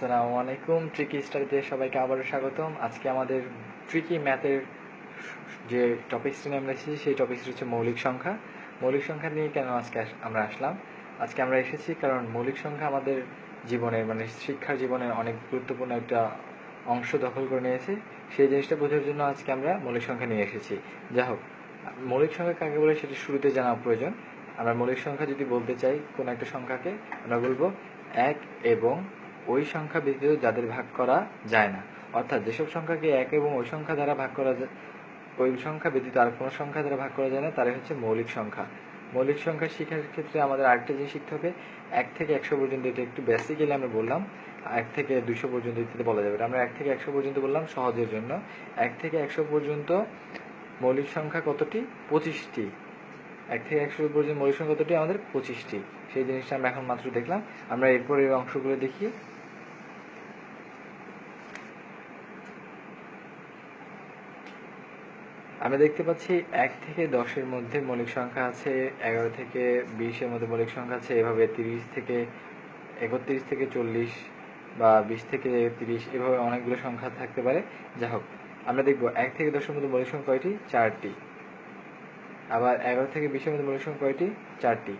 আসসালামু আলাইকুম ট্রিকি স্টাডিতে সবাইকে আবারও স্বাগতম। আজকে আমাদের ট্রিকি ম্যাথের যে টপিক্সটি নিয়ে আমরা এসেছি, সেই টপিকসটি হচ্ছে মৌলিক সংখ্যা। মৌলিক সংখ্যা নিয়ে কেন আজকে আমরা আসলাম? আজকে আমরা এসেছি কারণ মৌলিক সংখ্যা আমাদের জীবনের মানে শিক্ষার জীবনের অনেক গুরুত্বপূর্ণ একটা অংশ দখল করে নিয়েছে। সেই জিনিসটা বোঝার জন্য আজকে আমরা মৌলিক সংখ্যা নিয়ে এসেছি। যা হোক, মৌলিক সংখ্যা কাকে বলে সেটি শুরুতে জানা প্রয়োজন। আমরা মৌলিক সংখ্যা যদি বলতে চাই, কোন একটা সংখ্যাকে আমরা বলব এক এবং ওই সংখ্যা ব্যতীত যাদের ভাগ করা যায় না। অর্থাৎ যেসব সংখ্যাকে এক এবং ওই সংখ্যা দ্বারা ভাগ করা যায় ওই সংখ্যা ব্যতীত আর কোনো সংখ্যা দ্বারা ভাগ করা যায় না, তারাই হচ্ছে মৌলিক সংখ্যা। মৌলিক সংখ্যা শেখার ক্ষেত্রে আমাদের আরেকটা জিনিস শিখতে হবে। এক থেকে একশো পর্যন্ত এটা একটু বেসিক্যালি আমরা বললাম। এক থেকে দুশো পর্যন্ত ইত্যাদি বলা যাবে আমরা এক থেকে একশো পর্যন্ত বললাম সহজের জন্য। এক থেকে একশো পর্যন্ত মৌলিক সংখ্যা কতটি? পঁচিশটি। এক থেকে একশো পর্যন্ত মৌলিক সংখ্যা কতটি আমাদের পঁচিশটি। সেই জিনিসটা আমরা এখন মাত্র দেখলাম। আমরা এরপরে এই অংশগুলো দেখি। আমরা দেখতে পাচ্ছি এক থেকে দশের মধ্যে মৌলিক সংখ্যা আছে, এগারো থেকে বিশের মধ্যে মৌলিক সংখ্যা আছে, এভাবে তিরিশ থেকে একত্রিশ থেকে চল্লিশ বা বিশ থেকে তিরিশ, এভাবে অনেকগুলো সংখ্যা থাকতে পারে। যা হোক, আমরা দেখব এক থেকে দশের মধ্যে মৌলিক সংখ্যা কয়টি? চারটি। আবার এগারো থেকে বিশের মধ্যে মৌলিক সংখ্যা কয়টি? চারটি।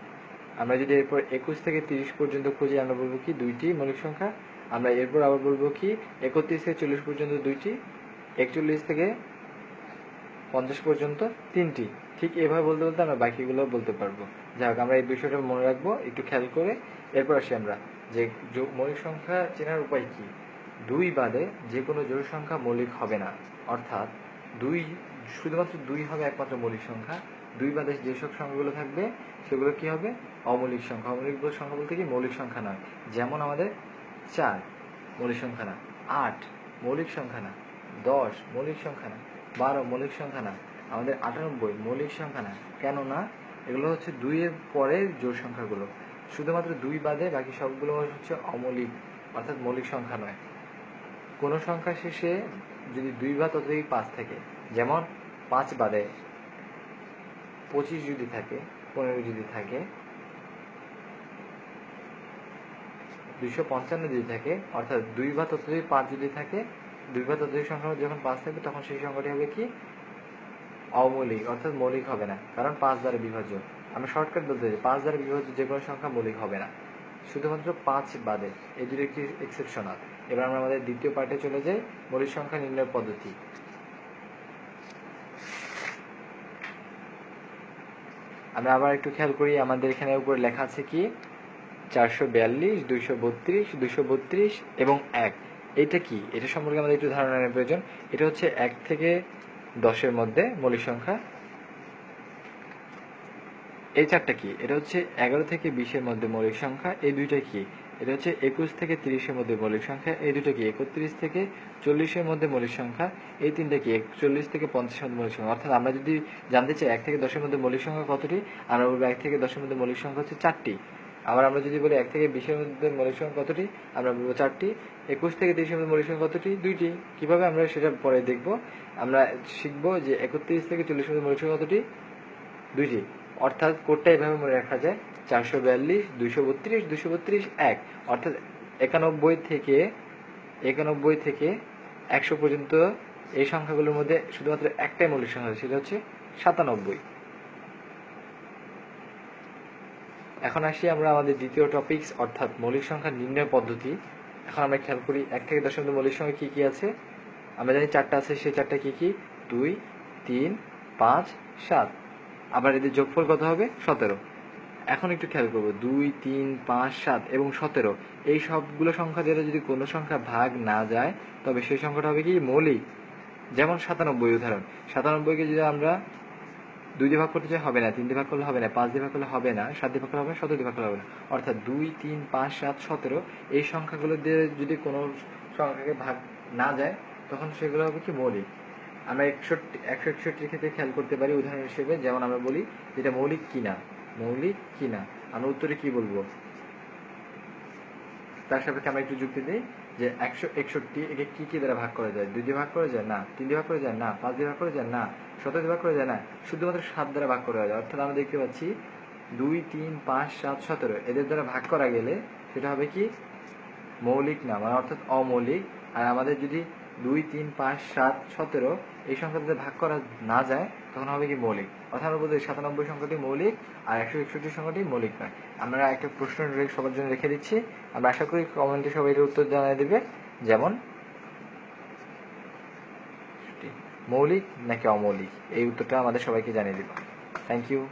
আমরা যদি এরপর একুশ থেকে তিরিশ পর্যন্ত খুঁজি, আমরা বলব কি দুইটি মৌলিক সংখ্যা। আমরা এরপর আবার বলব কি একত্রিশ থেকে চল্লিশ পর্যন্ত দুইটি, একচল্লিশ থেকে পঞ্চাশ পর্যন্ত তিনটি। ঠিক এভাবে বলতে বলতে আমরা বাকিগুলো বলতে পারব। যাই হোক, আমরা এই বিষয়টা মনে রাখব, একটু খেয়াল করে। এরপর আসি আমরা যে মৌলিক সংখ্যা চেনার উপায় কি? দুই বাদে যে কোনো জোড় সংখ্যা মৌলিক হবে না। অর্থাৎ দুই শুধুমাত্র দুই হবে একমাত্র মৌলিক সংখ্যা। দুই বাদে যেসব সংখ্যাগুলো থাকবে সেগুলো কি হবে? অমৌলিক সংখ্যা। অমৌলিক সংখ্যা বলতে কি? মৌলিক সংখ্যা নয়। যেমন আমাদের চার, মৌলিক সংখ্যা না। আট, মৌলিক সংখ্যা না। দশ, মৌলিক সংখ্যা না। বারো, মৌলিক সংখ্যা না। আমাদের আটানব্বই, মৌলিক সংখ্যা না। কেন না? এগুলো হচ্ছে দুইয়ের পরের জোড় সংখ্যাগুলো। শুধুমাত্র দুই বাদে বাকি সবগুলো হচ্ছে অমৌলিক, অর্থাৎ মৌলিক সংখ্যা নয়। কোনো সংখ্যা শেষে যদি দুই বা ততোধিক পাঁচ থাকে, যেমন পাঁচ বাদে পঁচিশ যদি থাকে, পনেরো যদি থাকে, দুইশো পঞ্চান্ন যদি থাকে, অর্থাৎ দুই বা ততোধিক পাঁচ যদি থাকে, দুই বা ততোধিক সংখ্যা যখন পাঁচ থাকবে, তখন সেই সংখ্যাটি হবে কি? অমৌলিক, অর্থাৎ মৌলিক হবে না, কারণ পাঁচ দ্বারা বিভাজ্য। আমরা শর্টকাট বলতে চাই পাঁচ দ্বারা বিভাজ্য যে কোনো সংখ্যা মৌলিক হবে না। শুধুমাত্র পাঁচ বাদে, এই দুটো একটি এক্সেপশনাল এবার আমরা আমাদের দ্বিতীয় পার্টে চলে যাই, মৌলিক সংখ্যা নির্ণয় পদ্ধতি। আমরা আবার একটু খেয়াল করি, আমাদের এখানে উপরে লেখা আছে কি? চারশো বিয়াল্লিশ, দুইশো বত্রিশ দুশো বত্রিশ এবং এক। এটা কি? এটা সম্পর্কে আমাদের একটু ধারণা প্রয়োজন। এটা হচ্ছে এক থেকে দশের মধ্যে মৌলিক সংখ্যা। এই চারটা কি? এটা হচ্ছে এগারো থেকে বিশের মধ্যে মৌলিক সংখ্যা। এই দুইটা কি? এটা হচ্ছে একুশ থেকে তিরিশের মধ্যে মৌলিক সংখ্যা, এই দুটো কি একত্রিশ থেকে চল্লিশের মধ্যে মৌলিক সংখ্যা, এই তিনটা কি একচল্লিশ থেকে পঞ্চাশের মধ্যে মৌলিক সংখ্যা? অর্থাৎ আমরা যদি জানতে চাই এক থেকে দশের মধ্যে মৌলিক সংখ্যা কতটি, আমরা বলব এক থেকে দশের মধ্যে মৌলিক সংখ্যা হচ্ছে চারটি। আবার আমরা যদি বলি এক থেকে বিশের মধ্যে মৌলিক সংখ্যা কতটি, আমরা বলব চারটি। একুশ থেকে তিরিশের মধ্যে মৌলিক সংখ্যা কতটি, দুইটি। কীভাবে আমরা সেটা পরে দেখব? আমরা শিখব যে একত্রিশ থেকে চল্লিশের মধ্যে মৌলিক সংখ্যা কতটি, দুইটি। অর্থাৎ কোডটা এভাবে মনে রাখা যায়, চারশো বিয়াল্লিশ, দুইশো বত্রিশ দুইশো বত্রিশ, এক। অর্থাৎ একানব্বই থেকে একানব্বই থেকে একশো পর্যন্ত এই সংখ্যাগুলোর মধ্যে শুধুমাত্র একটাই মৌলিক সংখ্যা, সেটা হচ্ছে সাতানব্বই। এখন আসি আমরা আমাদের দ্বিতীয় টপিকস অর্থাৎ মৌলিক সংখ্যা নির্ণয় পদ্ধতি। এখন আমরা খেয়াল করি এক থেকে মধ্যে মৌলিক সংখ্যা কি কি আছে। আমরা জানি চারটা আছে, সেই চারটা কি কি? দুই, তিন, পাঁচ, সাত। আবার এদের যোগফল কত হবে? সতেরো। এখন একটু খেয়াল করব। দুই, তিন, পাঁচ, সাত এবং সতেরো। এই সবগুলো সংখ্যা দ্বারা যদি কোনো সংখ্যা ভাগ না যায়, তবে সেই সংখ্যাটা হবে কি? মৌলিক। যেমন সাতানব্বই উদাহরণ। সাতানব্বইকে যদি আমরা দুই দিয়ে ভাগ করতে চাই, হবে না। তিন দিয়ে ভাগ করলে হবে না। পাঁচ দিয়ে ভাগ করলে হবে না। সাত দিয়ে ভাগ করলে হবে না। সতেরো দিয়ে ভাগ করলে হবে না। অর্থাৎ দুই, তিন, পাঁচ, সাত, সতেরো এই সংখ্যাগুলো দিয়ে যদি কোনো সংখ্যাকে ভাগ না যায়, তখন সেগুলো হবে কি? মৌলিক। আমরা একষট্টি একশো একষট্টির ক্ষেত্রে খেয়াল করতে পারি উদাহরণ হিসেবে, যেমন আমরা বলি যেটা মৌলিক কিনা মৌলিক কিনা আমরা উত্তরে কি বলব? তার সাপেক্ষে আমরা একটু যুক্তি দিই যে একশো, একষট্টি একে কি কি দ্বারা ভাগ করা যায়? দুই দিয়ে ভাগ করা যায়? না। তিন দিয়ে ভাগ করা যায়? না। পাঁচ দিয়ে ভাগ করা যায়? না। সতেরো দিয়ে ভাগ করা যায়? না। শুধুমাত্র সাত দ্বারা ভাগ করা যায়। অর্থাৎ আমরা দেখতে পাচ্ছি দুই, তিন, পাঁচ, সাত, সতেরো। এদের দ্বারা ভাগ করা গেলে সেটা হবে কি? মৌলিক না মানে অর্থাৎ অমৌলিক। আর আমাদের যদি দুই, তিন, পাঁচ, সাত, সতেরো, এই সংখ্যাতে ভাগ করা না যায়, তখন হবে কি মৌলিক। অর্থাৎ সাতানব্বই সংখ্যাটি মৌলিক আর একশো একষট্টি সংখ্যাটি মৌলিক নয়। আমরা একটা প্রশ্ন সবার জন্য রেখে দিচ্ছি। আমরা আশা করি কমেন্টে সবাই এর উত্তর জানিয়ে দেবে। যেমন, মৌলিক নাকি অমৌলিক? এই উত্তরটা আমাদের সবাইকে জানিয়ে দিবা। Thank you